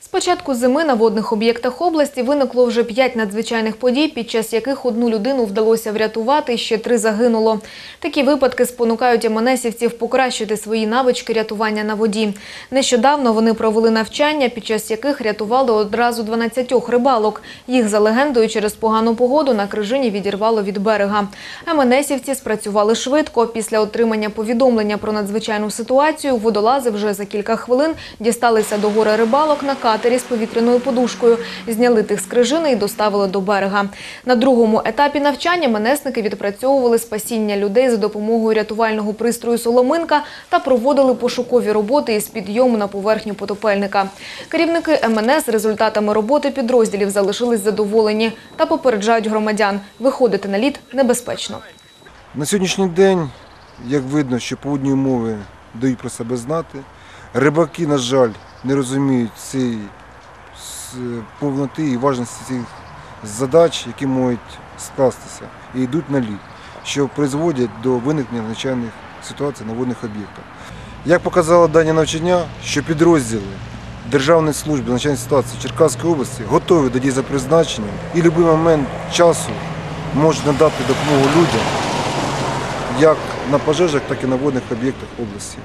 З початку зими на водних об'єктах області виникло вже п'ять надзвичайних подій, під час яких одну людину вдалося врятувати, ще три загинуло. Такі випадки спонукають МНСівців покращити свої навички рятування на воді. Нещодавно вони провели навчання, під час яких рятували одразу 12 рибалок. Їх, за легендою, через погану погоду на крижині відірвало від берега. МНСівці спрацювали швидко. Після отримання повідомлення про надзвичайну ситуацію водолази вже за кілька хвилин дісталися до гори рибалок на катері з повітряною подушкою, зняли тих з крижини і доставили до берега. На другому етапі навчання менесники відпрацьовували спасіння людей за допомогою рятувального пристрою «Соломинка» та проводили пошукові роботи із підйому на поверхню потопельника. Керівники МНС результатами роботи підрозділів залишились задоволені та попереджають громадян – виходити на лід небезпечно. На сьогоднішній день, як видно, що погодні умови дають про себе знати. Рибаки, на жаль, не розуміють цієї повноти і важності цих задач, які можуть скластися, і йдуть на лід, що призводять до виникнення надзвичайних ситуацій на водних об'єктах. Як показало дані навчання, що підрозділи Державної служби надзвичайних ситуацій Черкаської області готові до дій за призначенням і в будь-який момент часу можуть надати допомогу людям як на пожежах, так і на водних об'єктах області.